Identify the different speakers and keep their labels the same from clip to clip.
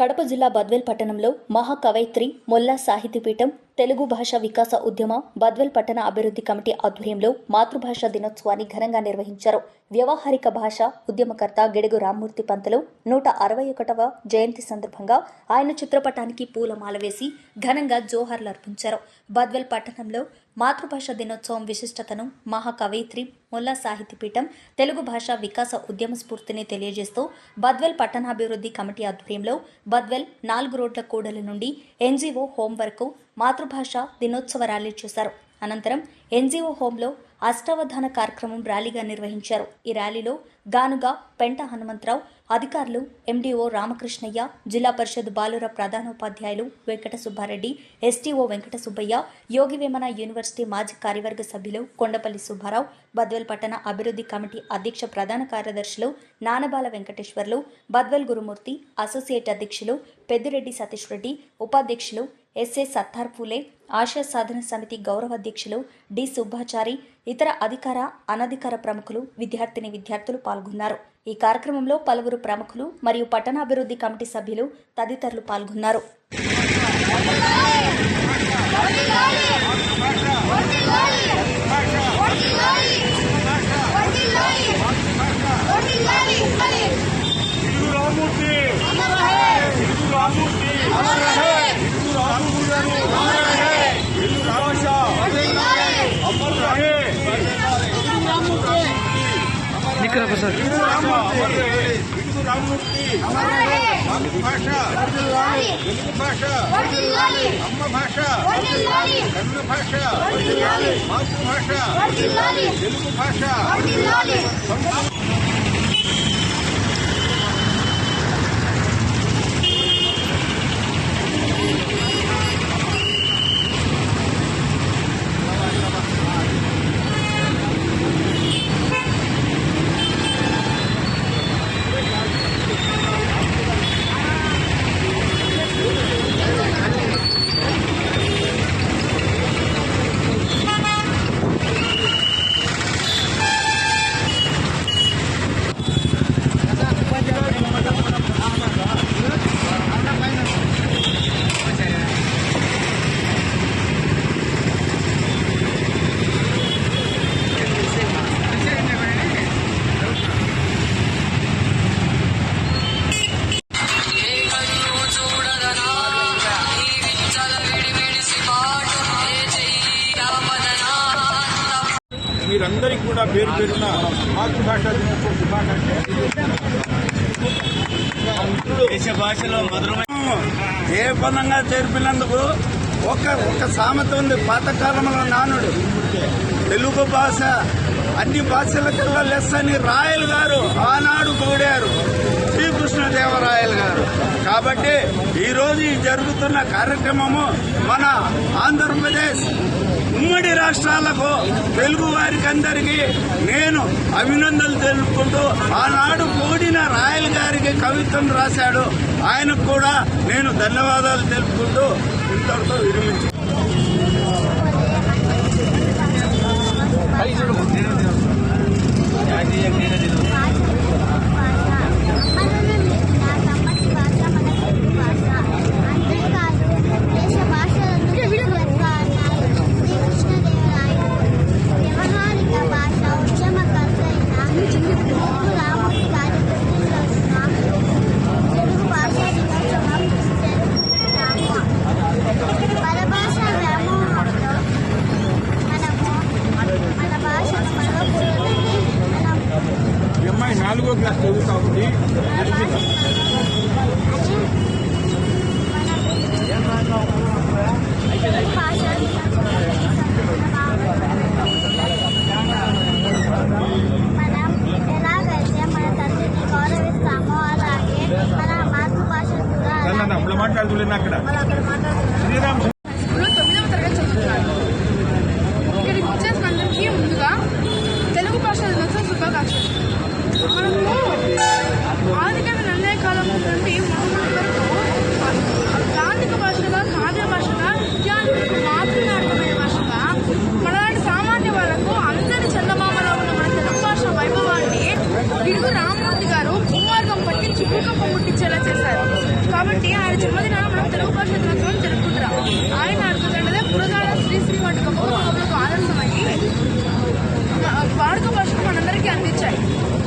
Speaker 1: కడప జిల్లా బద్వేల్ పట్టణంలో మహాకవయిత్రి మొల్లా సాహితీపీఠం తెలుగు భాష వికాస ఉద్యమ బద్వేల్ పట్టణ అభివృద్ధి కమిటీ ఆధ్వర్యంలో మాతృభాష దినోత్సవాన్ని ఘనంగా నిర్వహించారు. వ్యవహారిక భాష ఉద్యమకర్త గిడుగు రామ్మూర్తి పంతులు నూట అరవై ఒకటవ జయంతి సందర్భంగా ఆయన చిత్రపటానికి పూలమాల వేసి ఘనంగా జోహార్లు అర్పించారు. బద్వేల్ పట్టణంలో మాతృభాష దినోత్సవం విశిష్టతను మహాకవయిత్రి మొల్లా సాహితీపీఠం తెలుగు భాష వికాస ఉద్యమ స్ఫూర్తిని తెలియజేస్తూ బద్వెల్ పట్టణాభివృద్ధి కమిటీ ఆధ్వర్యంలో బద్వెల్ నాలుగు రోడ్ల కూడలి నుండి ఎన్జీఓ హోం వరకు మాతృభాష దినోత్సవ ర్యాలీ చేశారు. అనంతరం ఎన్జీఓ హోంలో అష్టావధాన కార్యక్రమం ర్యాలీగా నిర్వహించారు. ఈ ర్యాలీలో గానుగా పెంట హనుమంతరావు అధికారులు ఎండీఓ రామకృష్ణయ్య జిల్లా పరిషత్ బాలుర ప్రధానోపాధ్యాయులు వెంకట సుబ్బారెడ్డి ఎస్టీఓ వెంకట సుబ్బయ్య యోగి వేమన యూనివర్సిటీ మాజీ కార్యవర్గ సభ్యులు కొండపల్లి సుబ్బారావు బద్వెల్ పట్టణ అభివృద్ధి కమిటీ అధ్యక్ష ప్రధాన కార్యదర్శులు నానబాల వెంకటేశ్వర్లు బద్వెల్ గురుమూర్తి అసోసియేట్ అధ్యక్షులు పెద్దిరెడ్డి సతీష్ రెడ్డి ఉపాధ్యక్షులు ఎస్ఏ సత్తార్ పూలే ఆశా సాధన సమితి గౌరవ అధ్యక్షులు డి సుబ్బాచారి ఇతర అధికార అనధికార ప్రముఖులు విద్యార్థిని విద్యార్థులు పాల్గొన్నారు. ఈ కార్యక్రమంలో పలువురు ప్రముఖులు మరియు పట్టణాభివృద్ధి కమిటీ సభ్యులు తదితరులు పాల్గొన్నారు
Speaker 2: తెలుగు రామూర్తి తెలుగు రామూర్తి తెలుగు రామూర్తి తెలుగు భాష అమర్ రహే
Speaker 3: ఇక్కడ ప్రసాద్
Speaker 2: తెలుగు రామూర్తి తెలుగు రామూర్తి మాతృభాష తెలుగు భాష. అమ్మ భాష. కన్నడ భాష. మాతృభాష తెలుగు భాష. మీరందరికీ కూడా పేరు పేరున మాతృభాష దినోత్సవ శుభాకాంక్షలు.
Speaker 4: దేశ భాషలో మధురమైన
Speaker 5: ఏ పదంగా చేర్పినందుకు ఒక ఒక సామెత ఉంది పాతకాలంలో నానుడు. తెలుగు భాష అన్ని భాషల కల్లా లెస్ అని రాయల్ గారు ఆనాడు కోడారు శ్రీకృష్ణదేవరాయలు గారు. కాబట్టి ఈరోజు ఈ జరుగుతున్న కార్యక్రమము మన ఆంధ్రప్రదేశ్ ఉమ్మడి రాష్ట్రాలకు తెలుగు వారికి అందరికీ నేను అభినందనలు తెలుపుకుంటూ ఆనాడు కూడిన రాయల్ గారికి కవిత్వం రాశాడు. ఆయనకు కూడా నేను ధన్యవాదాలు తెలుపుకుంటూ ఇంతటితో విరమించు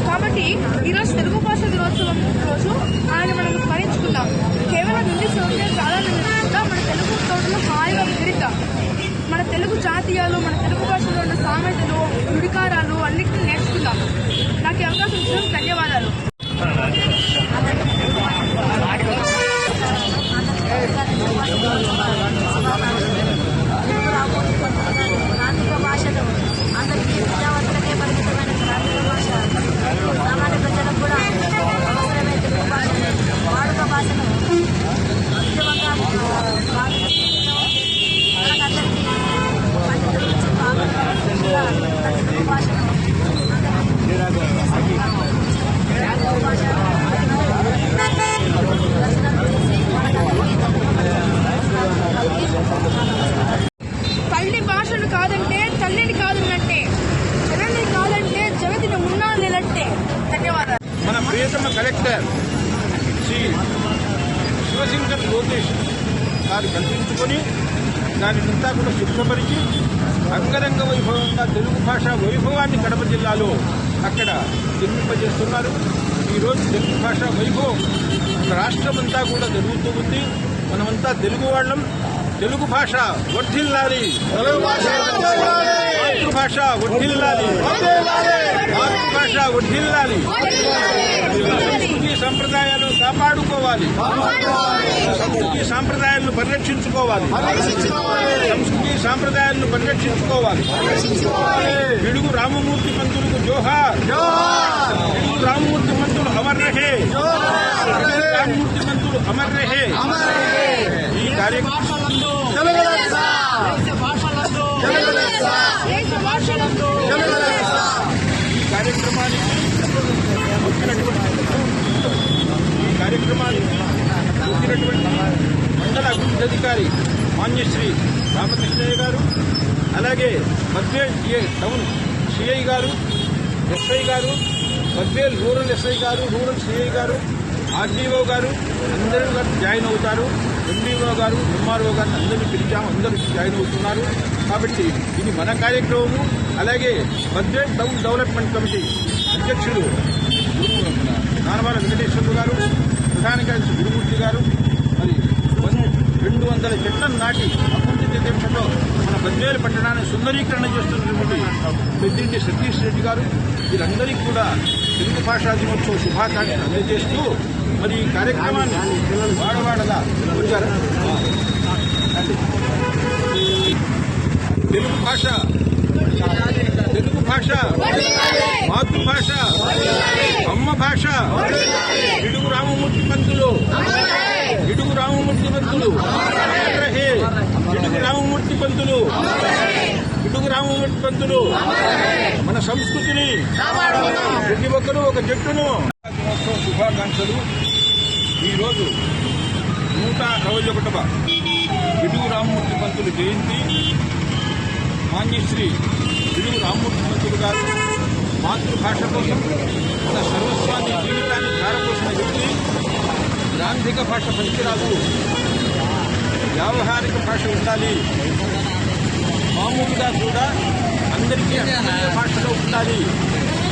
Speaker 6: కాబట్టి ఈరోజు తెలుగు భాష దినోత్సవం రోజు ఆయన మనం స్మరించుకుందాం. కేవలం ఇంగ్లీష్ ఒకటే చాలా మన తెలుగు తోటలో హాయిగా విరిద్దాం మన తెలుగు జాతీయాలు మన తెలుగు భాషలో ఉన్న సామెతలు నుడికారాలు అన్నిటిని నేర్చుకుందాం. నాకు ఈ అవకాశం ఇచ్చినందుకు ధన్యవాదాలు.
Speaker 7: ప్రాంతీయ భాషలో అందరికీ విద్యావంతులకే పరిమితమైన ప్రాంతీయ భాష సామాన్య ప్రజలకు కూడా అవసరమే తెలుగు భాష వాడుక భాషను ఉద్యమంగా మనకందరికీ పండితుల నుంచి పాల్గొనడం కూడా తెలుగు భాషను తెలుగు భాషను
Speaker 6: తల్లి భాషను కాదంటే తల్లిని కాదన్నట్టే. జనని కాదంటే జగతిని ఉన్నానులేనట్టే ధన్యవాదాలు.
Speaker 2: మన ప్రియతమ కలెక్టర్ శ్రీ శివశంకర్ లోకేష్ గారు కల్పించుకొని దానినంతా కూడా శుభ్రపరిచి అంగరంగ వైభవంగా తెలుగు భాష వైభవాన్ని కడప జిల్లాలో అక్కడ జన్మింపజేస్తున్నారు ఈరోజు తెలుగు భాష వైభవం రాష్ట్రమంతా కూడా జరుగుతూ ఉంది. మనమంతా తెలుగు వాళ్ళం. తెలుగు భాష వర్ధిల్లాలి మాతృభాష వర్ధిల్లాలి సంస్కృతి సంప్రదాయాలను కాపాడుకోవాలి. సంస్కృతి సాంప్రదాయాలను పరిరక్షించుకోవాలి. సంస్కృతి సాంప్రదాయాలను పరిరక్షించుకోవాలి. పిడుగు రామమూర్తి పంతులకు జోహార్. పిడుగు రామమూర్తి పంతులు అమర్ రహే రామమూర్తి పంతులు అమర్ రహే ఈ కార్యక్రమం
Speaker 6: దేశ భాషలందు
Speaker 2: ఈ కార్యక్రమానికి వచ్చినటువంటి ఈ కార్యక్రమానికి వచ్చినటువంటి మండల అధికారి మాన్యశ్రీ రామకృష్ణయ్య గారు అలాగే మద్వేల్ టౌన్ సిఐ గారు ఎస్ఐ గారు మద్వేల్ రూరల్ ఎస్ఐ గారు రూరల్ సిఐ గారు ఆర్డీఓ గారు అందరూ గారు జాయిన్ అవుతారు. ఎండీఓ గారు ఎంఆర్ఓ గారు అందరినీ పిలిచాము అందరూ జాయిన్ అవుతున్నారు. కాబట్టి ఇది మన కార్యక్రమము. అలాగే మద్వేల్ టౌన్ డెవలప్మెంట్ కమిటీ అధ్యక్షుడు గురు- మన నానవాల వెంకటేశ్వర్లు గారు ప్రధాన కార్యదర్శి గురుమూర్తి గారు వందల చెట్లను నాటి అభివృద్ధి దేశంలో మన బద్వేలు పట్టణాన్ని సుందరీకరణ చేస్తున్నటువంటి పెద్దింటి సతీష్ రెడ్డి గారు వీరందరికీ కూడా తెలుగు భాషా దినోత్సవ శుభాకాంక్షలు అందజేస్తూ మరి ఈ కార్యక్రమాన్ని వాడవాడలా వచ్చారు తెలుగు భాష తెలుగు భాష మాతృభాష అమ్మ భాష పిడుగు రామమూర్తి పంతులు ఇటుకు రామమూర్తి పంతులు. ఇటుకు రామమూర్తి పంతులు. ఇటుకు రామమూర్తి పంతులు. మన సంస్కృతిని ప్రతి ఒక్కరూ ఒక జట్టును. శుభాకాంక్షలు. ఈరోజు నూట అరవై ఒకటవ ఇటుకు రామమూర్తి పంతులు జయంతి. మాన్యశ్రీ ఇటుకు రామమూర్తి పంతులు గారు మాతృభాష కోసం తన సర్వస్వాన్ని జీవితాన్ని ధారపోసిన వ్యక్తి. గ్రాంధిక భాష పనికిరాదు వ్యావహారిక భాష ఉండాలి మామూలుగా కూడా అందరికీ అర్థమయ్యే భాషలో ఉండాలి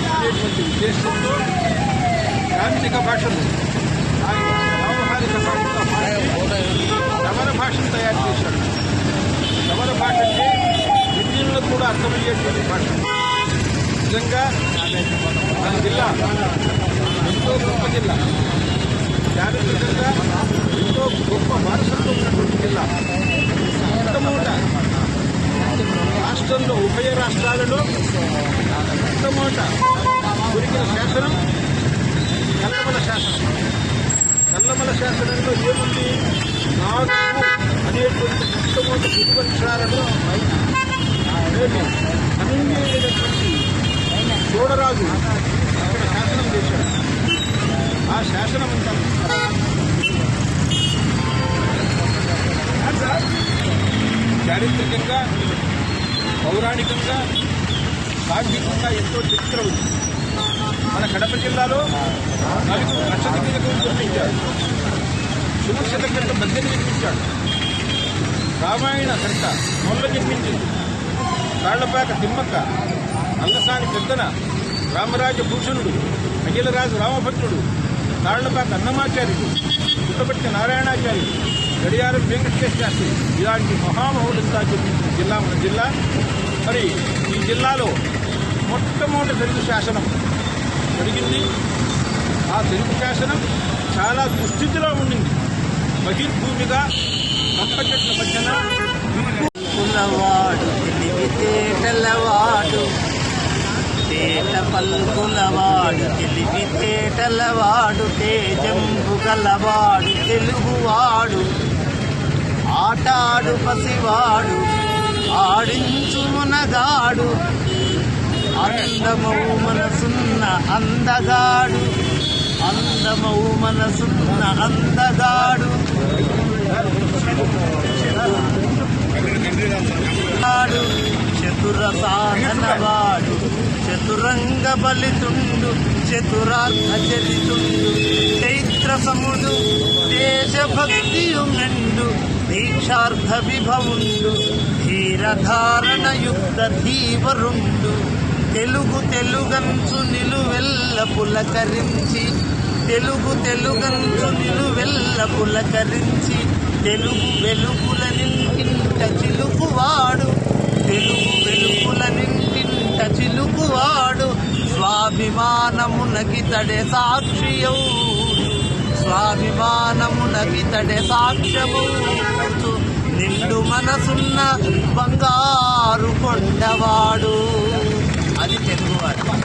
Speaker 2: అనేటువంటి ఉద్దేశంతో గ్రాంధిక భాషను ఆయన వ్యావహారిక భాషగా మార్చి సమర భాషను తయారు చేశాడు సమర భాష అంటే హిందీలో కూడా అర్థమయ్యేటువంటి భాష నిజంగా మన జిల్లా ఎంతో గొప్ప జిల్లా చారిత్రకంగా ఎంతో గొప్ప వారసత్వం ఉన్నటువంటి జిల్లా మొట్టమొదట రాష్ట్రంలో ఉభయ రాష్ట్రాలలో మొట్టమొదట దొరికిన శాసనం కల్లమల శాసనం. కల్లమల శాసనంలో ఏముంది? నాగు అనేటువంటి మొట్టమొదటి గురువంశాలను నేటి చూడరాజు అక్కడ శాసనం చేశాడు. ఆ శాసనం అంతా. చారిత్రకంగా పౌరాణికంగా సాంఘికంగా ఎంతో చరిత్ర ఉంది. మన కడప జిల్లాలో నలుగురు నక్షత్రం గుర్తించారు సుమక్షత కట్ట మధ్యని నిర్మించాడు రామాయణ కట్ట మొల్ల నిర్మించింది తాళ్ళపాక తిమ్మక్క అంగసాని పెద్దన రామరాజ భూషణుడు అఖిలరాజు రామభద్రుడు తాళ్ళపాక అన్నమాచార్యులు పుట్టపర్తి నారాయణాచార్యులు గడియారం వెంకటేశ్వర శాస్త్రి ఇలాంటి మహామహులంతా జన్మించిన జిల్లా మన జిల్లా. మరి ఈ జిల్లాలో మొట్టమొదటి తెలుగు శాసనం జరిగింది. ఆ తెలుగు శాసనం చాలా దుస్థితిలో ఉండింది. బహిర్భూమిగా పక్క చెట్ల మధ్యన
Speaker 8: పలుకులవాడు తెలివితేటలవాడు తేట పలుకులవాడు తెలివితేటలవాడు తేజంబు గలవాడు తెలుగువాడు. ఆటాడు పసివాడు ఆడించు మునగాడు. అందమౌ మనసున్న అందగాడు అందమౌ మనసున్న అందగాడు. ఆడు. చతుర సాధనవాడు చతురంగ బలితుండు చతురార్థ చరితుండు చైత్ర సముడు దేశభక్తియు మెండు దీక్షార్థ విభవుండు ధీరధారణ యుక్త ధీవరుండు తెలుగు తెలుగంచు నిలువెల్ల పులకరించి తెలుగు తెలుగంచు నిలువెల్ల పులకరించి తెలుగు వెలుగుల నింటింట చిలుపువాడు తెలుగు ంట చిలుకువాడు. స్వాభిమానము చిలుకువాడు స్వాభిమానమునకితడే స్వాభిమానము స్వాభిమానమునకితడే సాక్ష్యము. నిండు మనసున్న బంగారు కొండవాడు.